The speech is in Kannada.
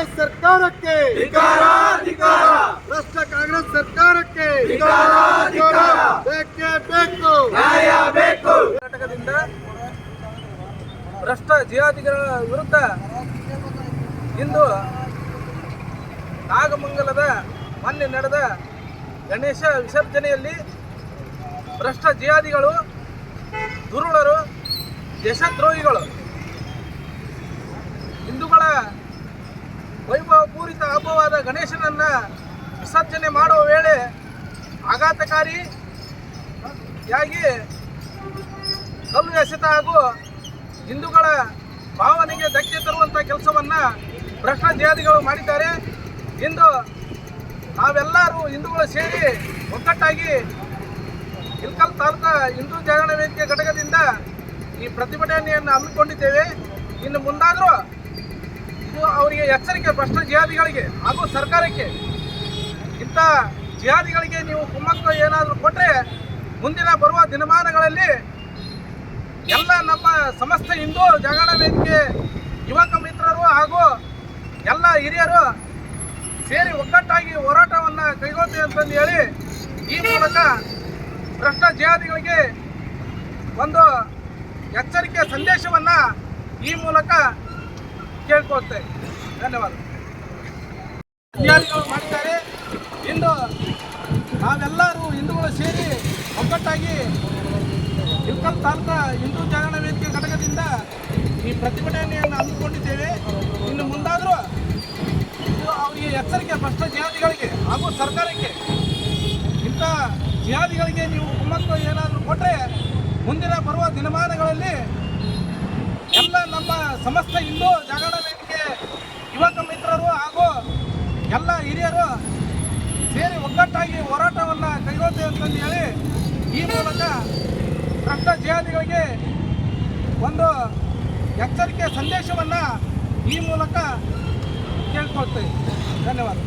ಕಾಂಗ್ರೆಸ್ ಸರ್ಕಾರಕ್ಕೆ. ಭ್ರಷ್ಟ ಕಾಂಗ್ರೆಸ್ ಸರ್ಕಾರಕ್ಕೆ. ಬೇಕೇ ಬೇಕು ಕರ್ನಾಟಕದಿಂದ ಭ್ರಷ್ಟ ಜಿಯಾದಿಗಳ ವಿರುದ್ಧ ಇಂದು ನಾಗಮಂಗಲದ ಮೊನ್ನೆ ನಡೆದ ಗಣೇಶ ವಿಸರ್ಜನೆಯಲ್ಲಿ ಭ್ರಷ್ಟ ಜಿಯಾದಿಗಳು ದುರುಳರು ದೇಶದ್ರೋಹಿಗಳು ಹಿಂದೂಗಳ ಗಣೇಶನನ್ನ ವಿಸರ್ಜನೆ ಮಾಡುವ ವೇಳೆ ಆಘಾತಕಾರಿಯಾಗಿ ಕಲ್ಲು ಎಸೆತ ಹಾಗೂ ಹಿಂದೂಗಳ ಭಾವನೆಗೆ ಧಕ್ಕೆ ತರುವಂಥ ಕೆಲಸವನ್ನ ಭ್ರಷ್ಟಾಚಾರಿಗಳು ಮಾಡಿದ್ದಾರೆ. ಇಂದು ನಾವೆಲ್ಲರೂ ಹಿಂದೂಗಳು ಸೇರಿ ಒಗ್ಗಟ್ಟಾಗಿ ಇಲ್ಕಲ್ ತಾಲೂಕಾ ಹಿಂದೂ ಜಾಗರಣ ವೇದಿಕೆ ಘಟಕದಿಂದ ಈ ಪ್ರತಿಭಟನೆಯನ್ನು ಹಮ್ಮಿಕೊಂಡಿದ್ದೇವೆ. ಇನ್ನು ಮುಂದಾದರೂ ಇದು ಅವರಿಗೆ ಎಚ್ಚರಿಕೆ ಭ್ರಷ್ಟ ಜಿಹಾದಿಗಳಿಗೆ ಹಾಗೂ ಸರ್ಕಾರಕ್ಕೆ. ಇಂಥ ಜಿಹಾದಿಗಳಿಗೆ ನೀವು ಕುಮ್ಮಕ್ಕು ಏನಾದರೂ ಕೊಟ್ಟರೆ ಮುಂದಿನ ಬರುವ ದಿನಮಾನಗಳಲ್ಲಿ ಎಲ್ಲ ನಮ್ಮ ಸಮಸ್ತ ಹಿಂದೂ ಜಾಗರಣ ವೇದಿಕೆ ಯುವಕ ಮಿತ್ರರು ಹಾಗೂ ಎಲ್ಲ ಹಿರಿಯರು ಸೇರಿ ಒಗ್ಗಟ್ಟಾಗಿ ಹೋರಾಟವನ್ನು ಕೈಗೊಳ್ತೀವಿ ಅಂತಂದು ಹೇಳಿ ಈ ಮೂಲಕ ಭ್ರಷ್ಟ ಜಿಹಾದಿಗಳಿಗೆ ಒಂದು ಎಚ್ಚರಿಕೆ ಸಂದೇಶವನ್ನು ಈ ಮೂಲಕ ಕೇಳ್ಕೊಳ್ತೇವೆ ಧನ್ಯವಾದ. ಜಿಹಾದಿಗಳು ಮಾಡಿದ್ದಾರೆ ಇಂದು ನಾವೆಲ್ಲರೂ ಹಿಂದೂಗಳು ಸೇರಿ ಒಗ್ಗಟ್ಟಾಗಿ ಇಲ್ಕಲ್ ತಾಲೂಕಾ ಹಿಂದೂ ಜಾಗರಣ ವೇದಿಕೆ ಘಟಕದಿಂದ ಈ ಪ್ರತಿಭಟನೆಯನ್ನು ಹಮ್ಮಿಕೊಂಡಿದ್ದೇವೆ. ಇನ್ನು ಮುಂದಾದರೂ ಅವರಿಗೆ ಎಚ್ಚರಿಕೆ, ಭ್ರಷ್ಟ ಜಿಹಾದಿಗಳಿಗೆ ಹಾಗೂ ಸರ್ಕಾರಕ್ಕೆ ಇಂಥ ಜಿಹಾದಿಗಳಿಗೆ ನೀವು ಕುಮ್ಮಕ್ಕು ಏನಾದರೂ ಕೊಟ್ಟರೆ ಮುಂದಿನ ಬರುವ ದಿನಮಾನಗಳಲ್ಲಿ ಎಲ್ಲ ನಮ್ಮ ಸಮಸ್ತ ಹಿಂದೂ ಜಾಗರಣ ವೇದಿಕೆ ಯುವಕ ಮಿತ್ರರು ಹಾಗೂ ಎಲ್ಲ ಹಿರಿಯರು ಸೇರಿ ಒಗ್ಗಟ್ಟಾಗಿ ಹೋರಾಟವನ್ನು ಅಂತಂದು ಹೇಳಿ ಈ ಮೂಲಕ ರಕ್ತ ಜಿಹಾದಿಗಳಿಗೆ ಒಂದು ಎಚ್ಚರಿಕೆ ಸಂದೇಶವನ್ನು ಈ ಮೂಲಕ ಕೇಳ್ಕೊಳ್ತೇವೆ. ಧನ್ಯವಾದ.